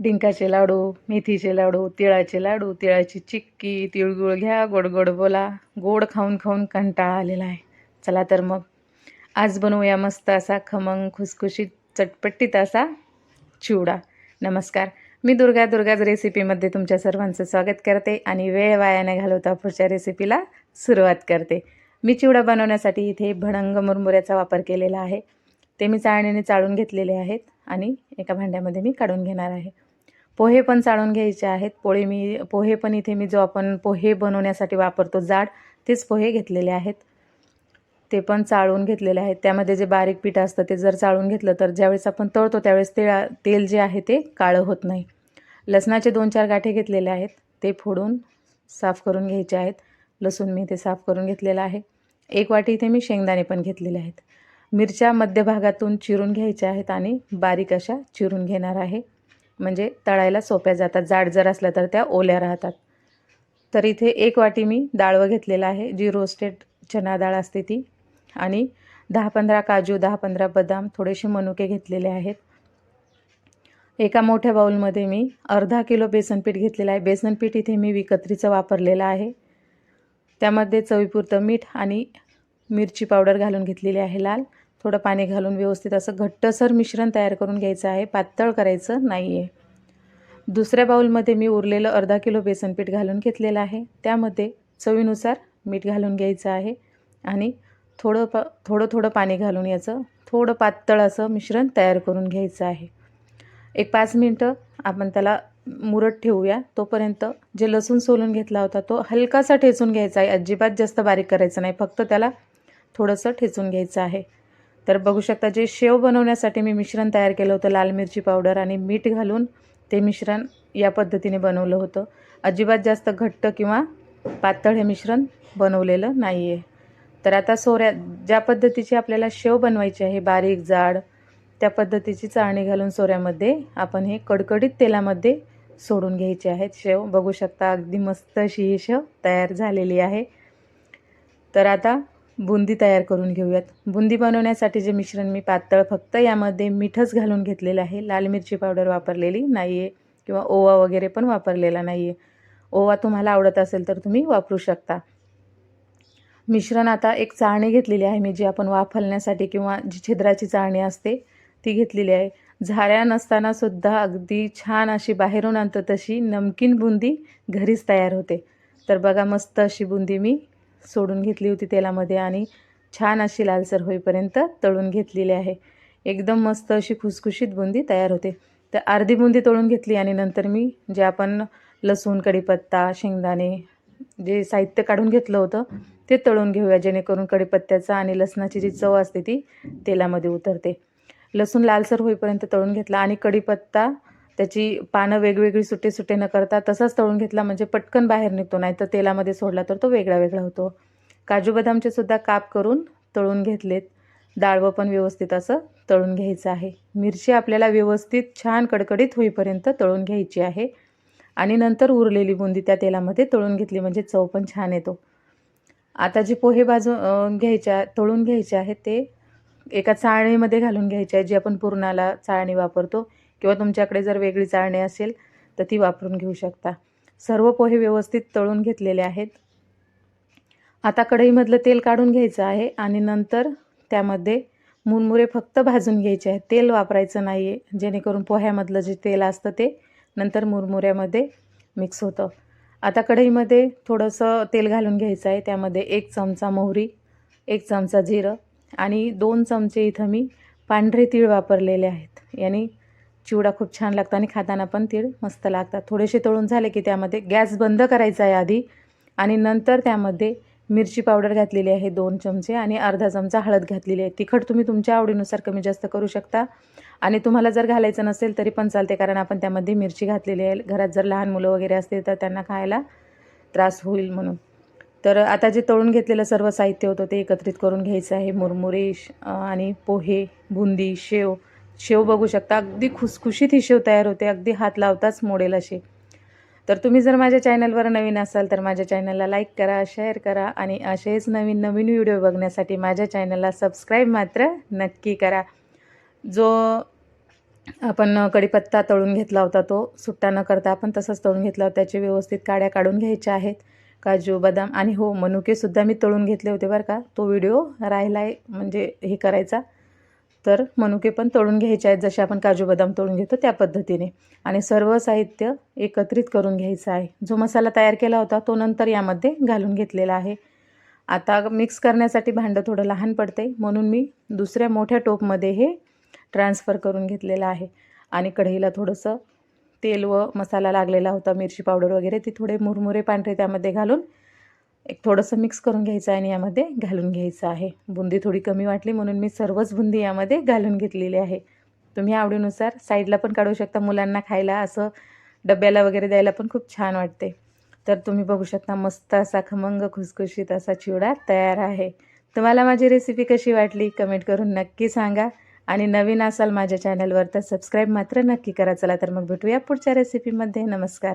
डिंकाचे लाडू मेथीचे लाडू तिळाचे लाडू तिळाची चिक्की तिळगुळ घ्या गोड गोड बोला. गोड खाऊन खाऊन कंटाळा आलेला आहे. चला तर मग. आज बनवूया मस्त असा खमंग खुसखुशीत चटपटीत असा चिवडा. नमस्कार. मी दुर्गा दुर्गाज रेसिपीमध्ये तुमच्या सर्वांचं स्वागत करते आणि वेळ वायाने घालवता पुढच्या रेसिपीला सुरुवात करते. मी चिवडा बनवण्यासाठी इथे भडंग मुरमुऱ्याचा वापर केलेला आहे. ते मी चाळणीने चाळून घेतलेले आहेत आणि एका भांड्यामध्ये मी काढून घेणार आहे. पोहे पण चाळून घ्यायचे आहेत. पोळे मी पोहे पण इथे मी जो आपण पोहे बनवण्यासाठी वापरतो जाड तेच पोहे घेतलेले आहेत. ते पण चाळून घेतलेले आहेत. त्यामध्ये जे बारीक पीठ असतं ते जर चाळून घेतलं तर ज्यावेळेस आपण तळतो त्यावेळेस ते तेल जे आहे ते काळं होत नाही. लसणाचे दोन चार गाठे घेतलेले आहेत. ते फोडून साफ करून घ्यायचे आहेत. लसूण मी ते साफ करून घेतलेलं आहे. एक वाटी इथे मी शेंगदाणे पण घेतलेले आहेत. मिरच्या मध्यभागातून चिरून घ्यायच्या आहेत आणि बारीक अशा चिरून घेणार आहे. म्हणजे तळायला सोप्या जातात. जाड जर असल्या तर त्या ओल्या राहतात. तर इथे एक वाटी मी डाळवं घेतलेलं आहे जी रोस्टेड चना डाळ असते ती. आणि दहा पंधरा काजू दहा पंधरा बदाम थोडेसे मनुके घेतलेले आहेत. एका मोठ्या बाऊलमध्ये मी अर्धा किलो बेसनपीठ घेतलेलं आहे. बेसनपीठ इथे मी विकत्रीचं वापरलेलं आहे. त्यामध्ये चवीपुरतं मीठ आणि मिरची पावडर घालून घेतलेली आहे लाल. थोडं पाणी घालून व्यवस्थित असं घट्टसर मिश्रण तयार करून घ्यायचं आहे. पातळ करायचं नाही आहे दुसऱ्या बाऊलमध्ये मी उरलेलं अर्धा किलो बेसनपीठ घालून घेतलेलं आहे. त्यामध्ये चवीनुसार मीठ घालून घ्यायचं आहे आणि थोडं प थोडं थोडं पाणी घालून याचं थोडं पातळ असं मिश्रण तयार करून घ्यायचं आहे. एक पाच मिनटं आपण त्याला मुरत ठेवूया. तोपर्यंत जे लसूण सोलून घेतला होता तो हलकासा ठेचून घ्यायचा आहे. अजिबात जास्त बारीक करायचं नाही. फक्त त्याला थोडंसं ठेचून घ्यायचं आहे. तर बघू शकता जे शेव बनवण्यासाठी मी मिश्रण तयार केलं होतं लाल मिरची पावडर आणि मीठ घालून ते मिश्रण या पद्धतीने बनवलं होतं. अजिबात जास्त घट्ट किंवा पातळ हे मिश्रण बनवलेलं नाही आहे तर आता सोऱ्या ज्या पद्धतीची आपल्याला शेव बनवायची आहे बारीक जाड त्या पद्धतीची चाळणी घालून सोऱ्यामध्ये आपण हे कडकडीत तेलामध्ये सोडून घ्यायचे आहेत शेव. बघू शकता अगदी मस्त अशी ही शेव तयार झालेली आहे. तर आता बुंदी तयार करून घेऊयात. बुंदी बनवण्यासाठी जे मिश्रण मी पातळ फक्त यामध्ये मिठच घालून घेतलेलं आहे. लाल मिरची पावडर वापरलेली नाही आहे किंवा ओवा वगैरे पण वापरलेला नाही आहे ओवा तुम्हाला आवडत असेल तर तुम्ही वापरू शकता. मिश्रण आता एक चाळणी घेतलेली आहे मी जी आपण वाफलण्यासाठी किंवा जी छिद्राची चाळणी असते ती घेतलेली आहे. झाऱ्या नसताना सुद्धा अगदी छान अशी बाहेरून आणतो तशी नमकीन बुंदी घरीच तयार होते. तर बघा मस्त अशी बुंदी मी सोडून घेतली होती तेलामध्ये आणि छान अशी लालसर होईपर्यंत तळून घेतलेली आहे. एकदम मस्त अशी खुसखुशीत बुंदी तयार होते. तर अर्धी बुंदी तळून घेतली आणि नंतर मी जे आपण लसूण कढीपत्ता शेंगदाणे जे साहित्य काढून घेतलं होतं ते तळून घेऊया जेणेकरून कढीपत्त्याचा आणि लसणाची जी चव असते ती तेलामध्ये उतरते. लसूण लालसर होईपर्यंत तळून घेतला आणि कढीपत्ता त्याची पानं वेगवेगळी सुटे सुटे न करता तसाच तळून घेतला म्हणजे पटकन बाहेर निघतो नाही तर तेलामध्ये सोडला तर तो वेगळा वेगळा होतो. काजू बदामचे सुद्धा काप करून तळून घेतलेत. डाळवं पण व्यवस्थित असं तळून घ्यायचं आहे. मिरची आपल्याला व्यवस्थित छान कडकडीत होईपर्यंत तळून घ्यायची आहे. आणि नंतर उरलेली बुंदी त्या तेलामध्ये तळून घेतली म्हणजे चव पण छान येतो. आता जे पोहे भाजून घ्यायच्या तळून घ्यायचे आहेत ते एका चाळणीमध्ये घालून घ्यायचे आहे जे आपण पुरणाला चाळणी वापरतो. किंवा तुमच्याकडे जर वेगळी चाळणी असेल तर ती वापरून घेऊ शकता. सर्व पोहे व्यवस्थित तळून घेतलेले आहेत. आता कढईमधलं तेल काढून घ्यायचं आहे आणि नंतर त्यामध्ये मुरमुरे फक्त भाजून घ्यायचे आहेत. तेल वापरायचं नाही आहे जेणेकरून पोह्यामधलं जे तेल असतं ते नंतर मुरमुऱ्यामध्ये मिक्स होतं. आता कढईमध्ये थोडंसं तेल घालून घ्यायचं आहे. त्यामध्ये एक चमचा मोहरी एक चमचा जिरं आणि दोन चमचे इथं मी पांढरे तीळ वापरलेले आहेत. याने चिवडा खूप छान लागतो आणि खाताना पण तीळ मस्त लागतात. थोडेसे तळून झाले की त्यामध्ये गॅस बंद करायचा आहे आधी आणि नंतर त्यामध्ये मिरची पावडर घातलेली आहे दोन चमचे आणि अर्धा चमचा हळद घातलेली आहे. तिखट तुम्ही तुमच्या आवडीनुसार कमी जास्त करू शकता आणि तुम्हाला जर घालायचं नसेल तरी पण चालते कारण आपण त्यामध्ये मिरची घातलेली आहे. घरात जर लहान मुलं वगैरे असतील तर त्यांना खायला त्रास होईल म्हणून. तर आता जे तळून घेतलेलं सर्व साहित्य होतं ते एकत्रित करून घ्यायचं आहे. मुरमुरे आणि पोहे बुंदी शेव शेव बघू शकता. अगदी खुसखुशीत ही शेव तयार होते. अगदी हात लावताच मोडेल अशी. तर तुम्ही जर माझ्या चॅनलवर नवीन असाल तर माझ्या चॅनलला लाईक करा शेअर करा आणि असेच नवीन नवीन व्हिडिओ बघण्यासाठी माझ्या चॅनलला सबस्क्राईब मात्र नक्की करा. जो आपण कढीपत्ता तळून घेतला होता तो सुट्टा न करता आपण तसंच तळून घेतला होता. त्याचे व्यवस्थित काड्या काढून घ्यायच्या आहेत. काजू बदाम आणि हो मनुकेसुद्धा मी तळून घेतले होते बरं का. तो व्हिडिओ राहिला आहे म्हणजे हे करायचा. तर मनुके पण तळून घ्यायचे आहेत जसे आपण काजू बदाम तळून घेतो त्या पद्धतीने. आणि सर्व साहित्य एकत्रित करून घ्यायचं आहे. जो मसाला तयार केला होता तो नंतर यामध्ये घालून घेतलेला आहे. आता मिक्स करण्यासाठी भांडं थोडं लहान पडते म्हणून मी दुसऱ्या मोठ्या टोपमध्ये हे ट्रान्सफर करून घेतलेलं आहे. आणि कढईला थोडंसं तेल व मसाला लागलेला होता मिरची पावडर वगैरे ती थोडे मुरमुरे पांढरे त्यामध्ये घालून एक थोडंसं मिक्स करून घ्यायचं आणि यामध्ये घालून घ्यायचं आहे. बुंदी थोडी कमी वाटली म्हणून मी सर्वच बुंदी यामध्ये घालून घेतलेली आहे. तुम्ही आवडीनुसार साईडला पण काढू शकता मुलांना खायला असं डब्याला वगैरे द्यायला पण खूप छान वाटते. तर तुम्ही बघू शकता मस्त असा खमंग खुसखुशीत असा चिवडा तयार आहे. तुम्हाला माझी रेसिपी कशी वाटली कमेंट करून नक्की सांगा. आणि नवीन असाल माझ्या चॅनलवर तर सबस्क्राईब मात्र नक्की करा. चला तर मग भेटूया पुढच्या रेसिपीमध्ये नमस्कार.